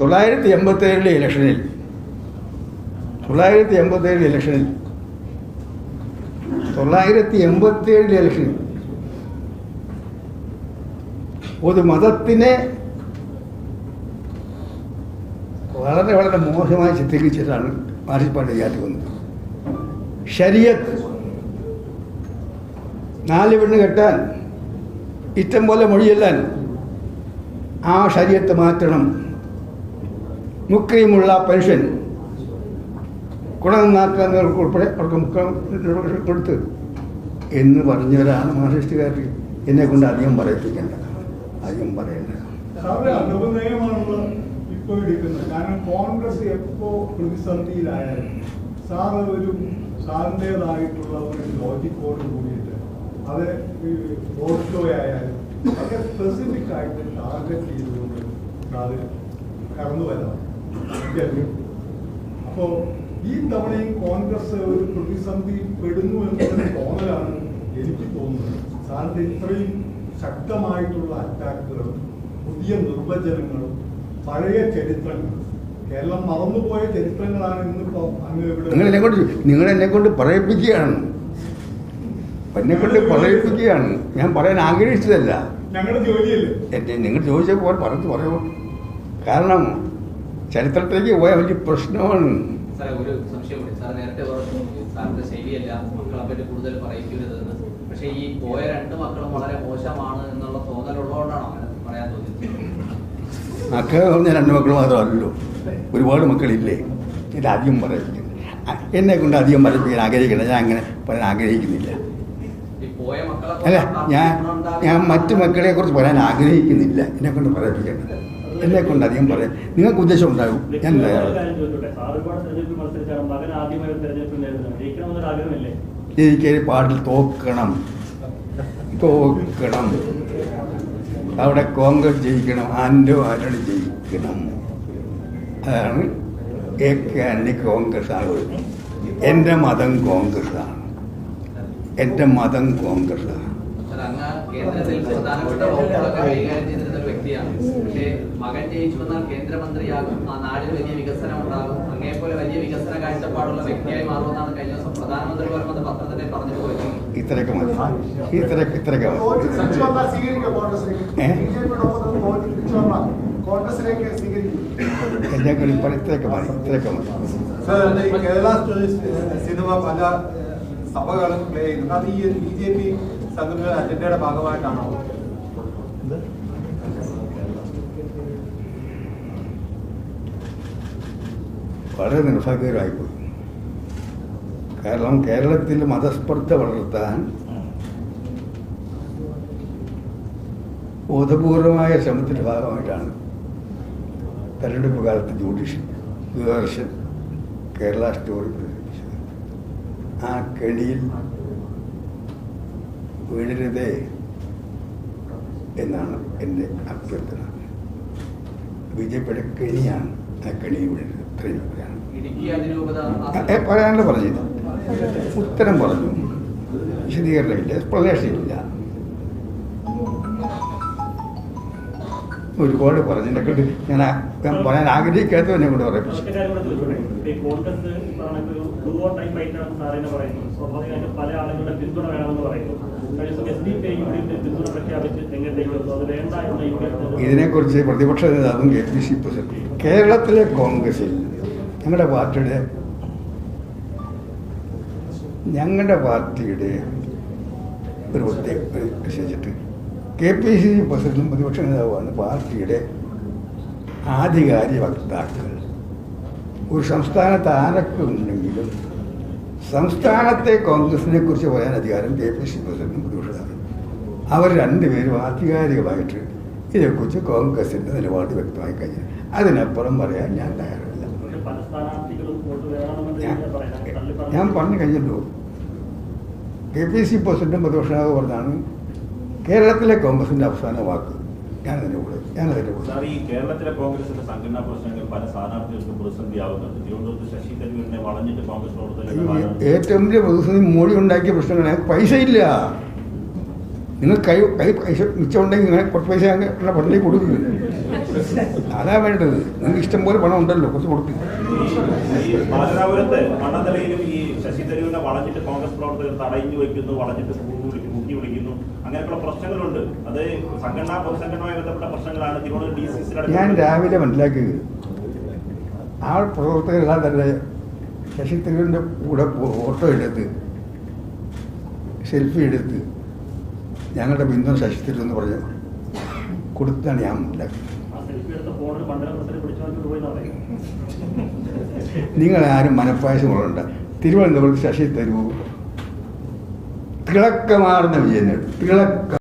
തൊള്ളായിരത്തി എൺപത്തി ഏഴിലെ ഇലക്ഷനിൽ. തൊള്ളായിരത്തി എൺപത്തി ഏഴിലെ ഇലക്ഷനിൽ. തൊള്ളായിരത്തി എൺപത്തി ഏഴിലെ ഇലക്ഷനിൽ. ഒരു മതത്തിനെ വളരെ വളരെ മോശമായി ചിത്രീകരിച്ചിട്ടാണ് മാർക്സിസ്റ്റ് പാർട്ടി ജാതി വന്നത്. ശരീരത്ത് നാല് പെണ്ണ് കെട്ടാൻ ഇഷ്ടം പോലെ മൊഴിയെല്ലാൻ ആ ശരീരത്ത് മാറ്റണം. മുക്രിയുമുള്ള പെൻഷൻ. ഗുണനാക്കുന്നവർക്ക് ഉൾപ്പെടെ അവർക്ക് മുക്കം കൊടുത്ത്. എന്ന് പറഞ്ഞവരാണ് മാർക്സിസ്റ്റുകാർ. എന്നെ കൊണ്ട് അധികം പറയിപ്പിക്കേണ്ട അധികം പറയേണ്ട. സാറ് അനുപനയമാണല്ലോ ഇപ്പൊ എടുക്കുന്നത്. കാരണം കോൺഗ്രസ് എപ്പോ പ്രതിസന്ധിയിലായാലും സാറ് ഒരു സാറിന്റെതായിട്ടുള്ള ഒരു ലോജിക്കോട് കൂടിയിട്ട് അത് റോഡ് ഷോ ആയാലും ഒക്കെ സ്പെസിഫിക് ആയിട്ട് ടാർഗറ്റ് ചെയ്തുകൊണ്ട് സാറ് കടന്നു വരാം അപ്പോ ഈ തവണയും കോൺഗ്രസ് ഒരു പ്രതിസന്ധി പെടുന്നു എന്നൊരു തോന്നലാണ് എനിക്ക് തോന്നുന്നത്. സാറിന്റെ ഇത്രയും ശക്തമായിട്ടുള്ള അറ്റാക്കുകളും പുതിയ നിർവചനങ്ങളും പഴയ ചരിത്രങ്ങളും കേരളം മറന്നുപോയ ചരിത്രങ്ങളാണ് ഇന്നിപ്പോ അങ്ങ് നിങ്ങൾ എന്നെ കൊണ്ട് നിങ്ങൾ എന്നെ കൊണ്ട് പറയിപ്പിക്കുകയാണ്. എന്നെ കൊണ്ട് പറയിപ്പിക്കുകയാണ്. ഞാൻ പറയാൻ ആഗ്രഹിച്ചതല്ല. ഞങ്ങളുടെ ജോലിയല്ലേ? എന്നെ നിങ്ങൾ ചോദിച്ചപ്പോൾ പറഞ്ഞു പറയൂ. കാരണം ചരിത്രത്തിലേക്ക് പോയ വലിയ പ്രശ്നമാണ്. സാറേ ഒരു സംശയമുണ്ട്. സാർ നേരത്തെ പറഞ്ഞു സാറിന്റെ ശൈലിയല്ല മക്കളെ പറ്റി കൂടുതൽ പറയിക്കരുതെന്ന് പക്ഷെ ഈ പോയ രണ്ട് മക്കളും വളരെ മോശമാണ് എന്നുള്ള തോന്നലുള്ളതുകൊണ്ടാണോ അങ്ങനെ പറയാൻ തോന്നിയത്? മക്കൾ പറഞ്ഞ രണ്ട് മക്കൾ മാത്രമല്ലല്ലോ. ഒരുപാട് മക്കളില്ലേ? ഇത് അധികം പറയിപ്പിക്കുന്നത് എന്നെ കൊണ്ട് അധികം പറയിപ്പിക്കാൻ ആഗ്രഹിക്കണം ഞാൻ അങ്ങനെ പറയാൻ ആഗ്രഹിക്കുന്നില്ല. അല്ല ഞാൻ ഞാൻ മറ്റു മക്കളെ കുറിച്ച് പറയാൻ ആഗ്രഹിക്കുന്നില്ല. എന്നെ കൊണ്ട് പറയിപ്പിക്കേണ്ടത് എന്നെ കൊണ്ട് അധികം പറയാം നിങ്ങൾക്ക് ഉദ്ദേശം ഉണ്ടാകും ഞാൻ എനിക്ക് പാട്ടിൽ തോക്കണം തോക്കണം അവിടെ കോൺഗ്രസ് ജയിക്കണം ആൻഡോ ആരോട് ജയിക്കണം. അതാണ് എ കെ കോൺഗ്രസ് ആണ് എന്റെ മതം കോൺഗ്രസ് ആണ് എന്റെ മതം കോൺഗ്രസ് ആണ് അങ്ങ് കേന്ദ്രത്തിൽ പ്രധാനപ്പെട്ട വകുപ്പുകളൊക്കെ കൈകാര്യം ചെയ്തിരുന്ന ഒരു വ്യക്തിയാണ്. പക്ഷേ മകൻ ജയിച്ചു വന്നാൽ കേന്ദ്രമന്ത്രിയാകും ആ നാടിന് വലിയ വികസനം ഉണ്ടാകും അങ്ങേപോലെ വലിയ വികസന കാഴ്ചപ്പാടുള്ള വ്യക്തിയായി മാറുമെന്നാണ് കഴിഞ്ഞ ദിവസം പ്രധാനമന്ത്രി പറഞ്ഞത് പത്രത്തിൽ പറഞ്ഞു പോയത് ഇത്രയൊക്കെ മതി. ഇത്രയൊക്കെ ഇത്രയൊക്കെ കോൺഗ്രസിലേക്ക് സ്വീകരിക്കും ഇത്രയൊക്കെ ഇത്രയൊക്കെ കേരള സിനിമ പല സഭകളും പ്ലേ ചെയ്യുന്നുണ്ട്. അത് ഈ ബി ജെ പി അജണ്ടയുടെ ഭാഗമായിട്ടാണോ? വളരെ നിർഭാഗ്യകരമായിപ്പോയി. കാരണം കേരളത്തിൽ മതസ്പർദ്ധ വളർത്താൻ ബോധപൂർവമായ ശ്രമത്തിന്റെ ഭാഗമായിട്ടാണ് തെരഞ്ഞെടുപ്പ് കാലത്ത് ജ്യൂഡീഷ്യൽ ദൂരദർശൻ കേരള സ്റ്റോറി പ്രചരിപ്പിച്ചത് ആ കെണിയിൽ വീഴരുതേ എന്നാണ് എന്റെ അഭ്യർത്ഥന. ബി ജെ പിയുടെ കെണിയാണ് ആ കെണി വീഴരുത് ഇത്രയും പറയാനല്ല പറഞ്ഞത്? ഉത്തരം പറഞ്ഞു. വിശദീകരണമില്ല. എക്സ്പ്ലനേഷൻ ഇല്ല ഒരുപാട് പറഞ്ഞതിനെ കൊണ്ട്. ഞാൻ ഞാൻ പറയാൻ ആഗ്രഹിക്കാത്തത് എന്നെ കൊണ്ട് പറയും. എന്ന ഇതിനെക്കുറിച്ച് പ്രതിപക്ഷ നേതാവും കെ പി സി പ്രസിഡന്റ് കേരളത്തിലെ കോൺഗ്രസിൽ ഞങ്ങളുടെ പാർട്ടിയുടെ ഞങ്ങളുടെ പാർട്ടിയുടെ ഒരു പ്രത്യേക അനുസരിച്ചിട്ട് കെ പി സി സി പ്രസിഡന്റും പ്രതിപക്ഷ നേതാവുമാണ് പാർട്ടിയുടെ ആധികാരിക വക്താക്കൾ ഒരു സംസ്ഥാനത്ത് ആരൊക്കെ ഉണ്ടെങ്കിലും സംസ്ഥാനത്തെ കോൺഗ്രസിനെ കുറിച്ച് പറയാൻ അധികാരം കെ പി സി പ്രസിഡന്റും പ്രതിപക്ഷ നേതാവും അവർ രണ്ടുപേരും ആധികാരികമായിട്ട് ഇതേക്കുറിച്ച് കോൺഗ്രസിന്റെ നിലപാട് വ്യക്തമായി കഴിഞ്ഞു. അതിനപ്പുറം പറയാൻ ഞാൻ തയ്യാറില്ല. ഞാൻ പറഞ്ഞു കഴിഞ്ഞല്ലോ. കെ പി സി പ്രസിഡന്റും പ്രതിപക്ഷ നേതാവ് പറഞ്ഞാണ് കേരളത്തിലെ കോൺഗ്രസിന്റെ അവസാന വാക്ക്. ഞാൻ അതിന്റെ കൂടെ ഞാൻ അതിന്റെ കൂടെ ഈ കേരളത്തിലെ കോൺഗ്രസിന്റെ സംഘടനാ പ്രശ്നങ്ങൾ പല സ്ഥാനാർത്ഥികൾക്കും പ്രതിസന്ധിയാവുന്നുണ്ട് തിരുവനന്തപുരത്ത് ശശി തരൂരിനെ വളഞ്ഞിട്ട് കോൺഗ്രസ് ഏറ്റവും വലിയ പ്രതിസന്ധി മോഡി ഉണ്ടാക്കിയ പ്രശ്നങ്ങളെ പൈസ ഇല്ല. നിങ്ങൾ കൈ കൈ പൈസ മിച്ചമുണ്ടെങ്കിൽ ഇങ്ങനെ കുറച്ച് പൈസ അങ്ങനെ പള്ളിയിൽ കൊടുക്കും. അതാ വേണ്ടത്. നിങ്ങൾക്ക് ഇഷ്ടം പോലെ പണം ഉണ്ടല്ലോ കുറച്ച് കൊടുക്കും. ഈ ബാലരാപുരത്ത് മണ്ണന്തലയിലും ഈ ശശി തരൂരിനെ വളഞ്ഞിട്ട് കോൺഗ്രസ് പ്രവർത്തകർ തടഞ്ഞു വെക്കുന്നു വളഞ്ഞിട്ട് അങ്ങനെയൊക്കെയുള്ള പ്രശ്നങ്ങളുണ്ട്. അത് സംഘടനാ പൊതുസംഘടനയുമായി ബന്ധപ്പെട്ട പ്രശ്നങ്ങളാണ്. തിരുവനന്തപുരം ഡി സി ഞാൻ രാവിലെ മനസ്സിലാക്കിയത്. ആ പ്രവർത്തകരെല്ലാം തന്നെ ശശി തരൂരിന്റെ കൂടെ ഫോട്ടോ എടുത്ത് സെൽഫി എടുത്ത് ഞങ്ങളുടെ പിന്തുണ ശശി തരൂർ എന്ന് പറഞ്ഞു കൊടുത്താണ് ഞാൻ മനസ്സിലാക്കിയത്. നിങ്ങൾ ആരും മനപ്പായസം കൊള്ളണ്ട. തിരുവനന്തപുരത്ത് ശശി തരൂർ തിളക്കമാർന്ന വിജയൻ തിളക്ക